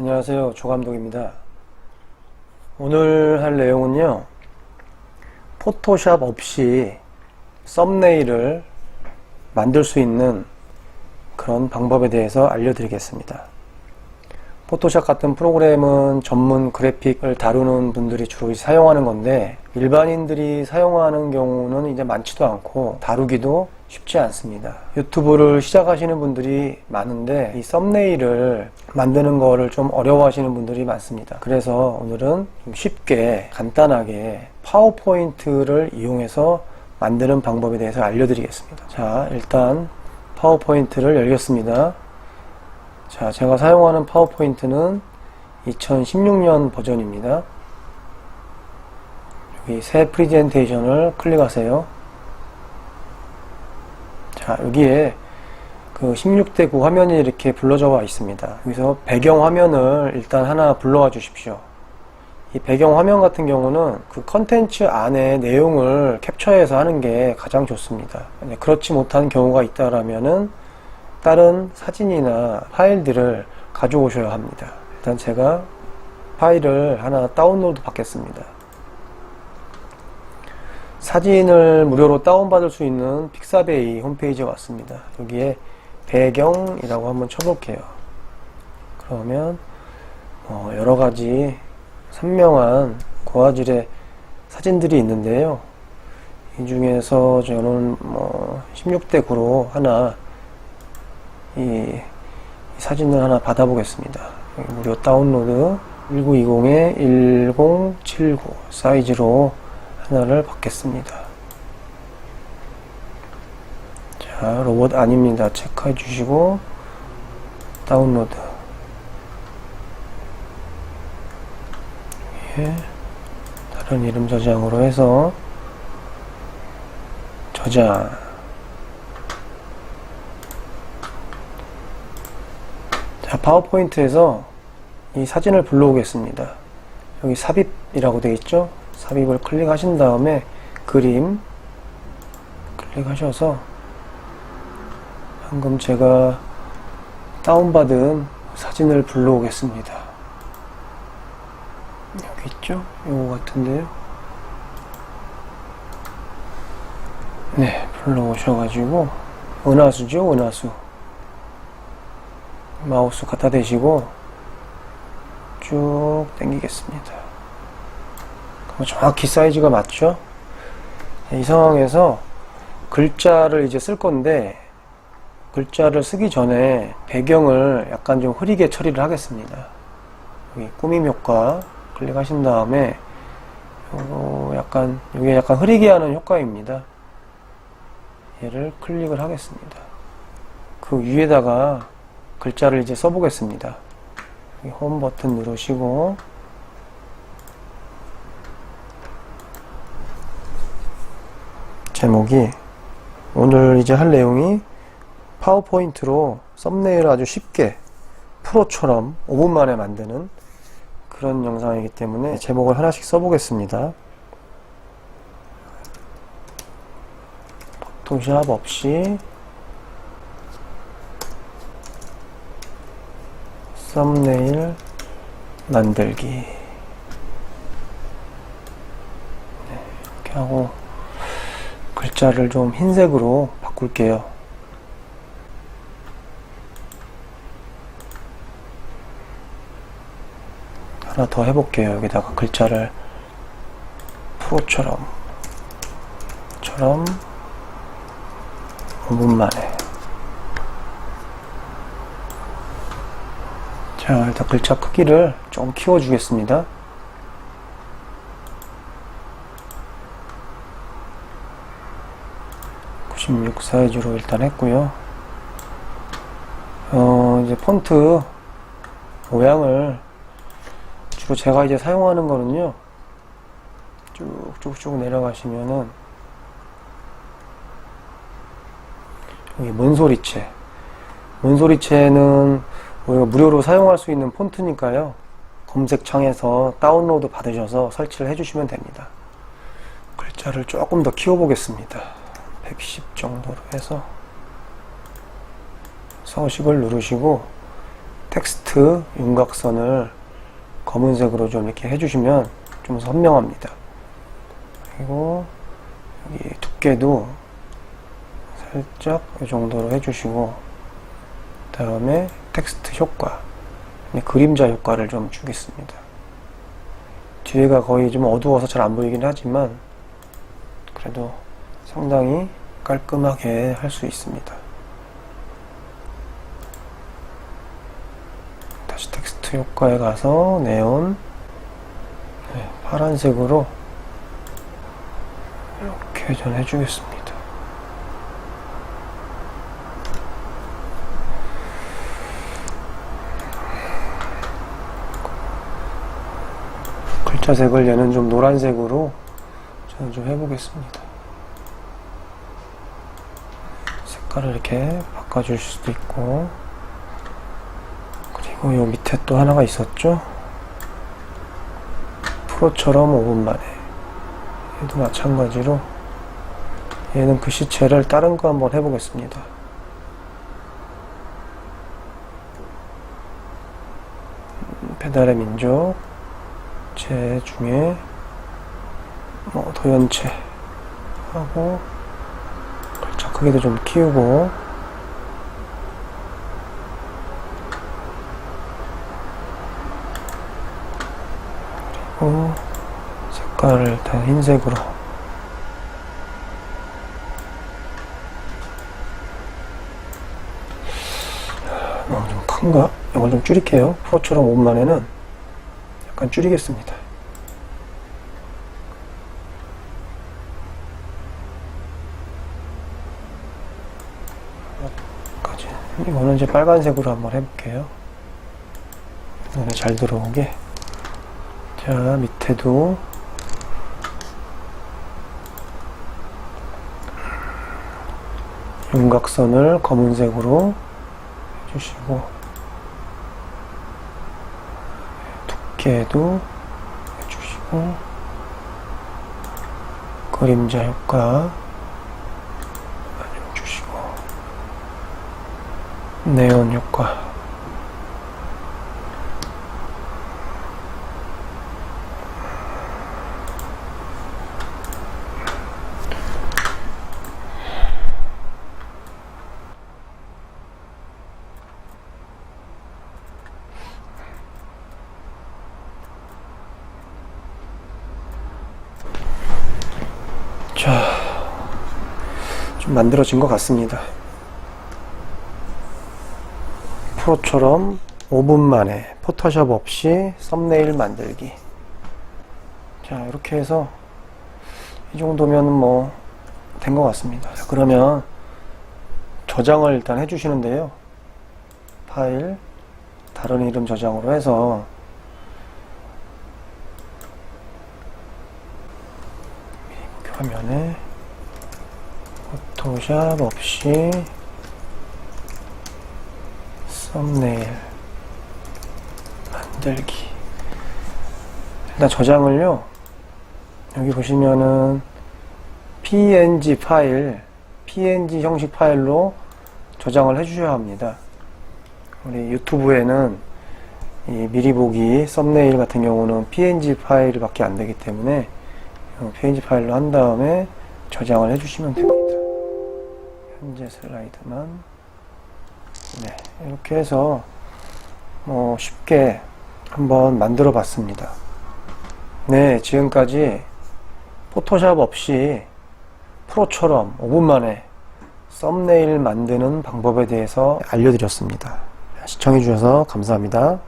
안녕하세요. 조감독입니다. 오늘 할 내용은요. 포토샵 없이 썸네일을 만들 수 있는 그런 방법에 대해서 알려드리겠습니다. 포토샵 같은 프로그램은 전문 그래픽을 다루는 분들이 주로 사용하는 건데 일반인들이 사용하는 경우는 이제 많지도 않고 다루기도 쉽지 않습니다. 유튜브를 시작하시는 분들이 많은데 이 썸네일을 만드는 거를 좀 어려워하시는 분들이 많습니다. 그래서 오늘은 좀 쉽게 간단하게 파워포인트를 이용해서 만드는 방법에 대해서 알려드리겠습니다. 자, 일단 파워포인트를 열겠습니다. 자, 제가 사용하는 파워포인트는 2016년 버전입니다. 여기 새 프리젠테이션을 클릭하세요. 자, 여기에 그 16대 9 화면이 이렇게 불러져 와 있습니다. 여기서 배경 화면을 일단 하나 불러와 주십시오. 이 배경 화면 같은 경우는 그 컨텐츠 안에 내용을 캡처해서 하는 게 가장 좋습니다. 네, 그렇지 못한 경우가 있다라면은 다른 사진이나 파일들을 가져오셔야 합니다. 일단 제가 파일을 하나 다운로드 받겠습니다. 사진을 무료로 다운받을 수 있는 픽사베이 홈페이지에 왔습니다. 여기에 배경이라고 한번 쳐볼게요. 그러면 어, 여러 가지 선명한 고화질의 사진들이 있는데요. 이 중에서 저는 뭐 16대 9로 하나 이, 이 사진을 하나 받아보겠습니다. 무료 다운로드 1920에 1079 사이즈로 하나를 받겠습니다. 자, 로봇 아닙니다. 체크해 주시고 다운로드 예, 다른 이름 저장으로 해서 저장 자, 파워포인트에서 이 사진을 불러오겠습니다. 여기 삽입이라고 되어 있죠? 삽입을 클릭하신 다음에 그림 클릭하셔서 방금 제가 다운받은 사진을 불러오겠습니다. 여기 있죠? 이거 같은데요? 네, 불러오셔가지고 은하수죠, 은하수. 마우스 갖다 대시고 쭉 당기겠습니다. 그럼 정확히 사이즈가 맞죠? 이 상황에서 글자를 이제 쓸 건데 글자를 쓰기 전에 배경을 약간 좀 흐리게 처리를 하겠습니다. 여기 꾸밈 효과 클릭하신 다음에 요거 약간 이게 약간 흐리게 하는 효과입니다. 얘를 클릭을 하겠습니다. 그 위에다가 글자를 이제 써보겠습니다. 홈 버튼 누르시고 제목이 오늘 이제 할 내용이 파워포인트로 썸네일을 아주 쉽게 프로처럼 5분 만에 만드는 그런 영상이기 때문에 제목을 하나씩 써보겠습니다. 포토샵 없이 썸네일 만들기 네, 이렇게 하고 글자를 좀 흰색으로 바꿀게요. 하나 더 해볼게요. 여기다가 글자를 프로처럼 처럼 5분 만에 자 일단 글자 크기를 좀 키워주겠습니다. (96) 사이즈로 일단 했고요. 어 이제 폰트 모양을 주로 제가 이제 사용하는 거는요. 쭉쭉쭉 내려가시면은 여기 몬소리체. 몬소리체는 우리가 무료로 사용할 수 있는 폰트니까요. 검색창에서 다운로드 받으셔서 설치를 해주시면 됩니다. 글자를 조금 더 키워보겠습니다 110 정도로 해서 서식을 누르시고 텍스트 윤곽선을 검은색으로 좀 이렇게 해주시면 좀 선명합니다. 그리고 여기 두께도 살짝 이 정도로 해주시고 그 다음에 텍스트 효과 네, 그림자 효과를 좀 주겠습니다. 뒤에가 거의 좀 어두워서 잘 안 보이긴 하지만 그래도 상당히 깔끔하게 할 수 있습니다. 다시 텍스트 효과에 가서 네온 네, 파란색으로 이렇게 전 해 주겠습니다. 글자색을 얘는 좀 노란색으로 저는 좀 해보겠습니다. 색깔을 이렇게 바꿔줄 수도 있고 그리고 요 밑에 또 하나가 있었죠? 프로처럼 5분 만에 얘도 마찬가지로 얘는 글씨체를 다른 거 한번 해보겠습니다. 음, 페달의 민족 제 중에 뭐 도연체 하고 크기도 좀 키우고. 그리고 색깔을 일단 흰색으로. 너무 좀 큰가? 이걸 좀 줄일게요. 프로처럼 5분만에는 약간 줄이겠습니다 까지 이거는 이제 빨간색으로 한번 해볼게요. 눈에 잘 들어오게. 자 밑에도. 윤곽선을 검은색으로 해주시고 두께도 해주시고 그림자 효과 좀 주시고 네온 효과 자, 좀 만들어진 것 같습니다. 프로처럼 5분 만에 포토샵 없이 썸네일 만들기. 자, 이렇게 해서 이 정도면 뭐 된 것 같습니다. 자, 그러면 저장을 일단 해주시는데요. 파일, 다른 이름 저장으로 해서 화면에 포토샵 없이 썸네일 만들기. 일단 저장을요. 여기 보시면은 png 파일 png 형식 파일로 저장을 해 주셔야 합니다. 우리 유튜브에는 이 미리 보기 썸네일 같은 경우는 png 파일 밖에 안 되기 때문에 어, 페이지 파일로 한 다음에 저장을 해주시면 됩니다. 현재 슬라이드만 네 이렇게 해서 뭐 쉽게 한번 만들어 봤습니다. 네 지금까지 포토샵 없이 프로처럼 5분 만에 썸네일 만드는 방법에 대해서 알려드렸습니다. 시청해 주셔서 감사합니다.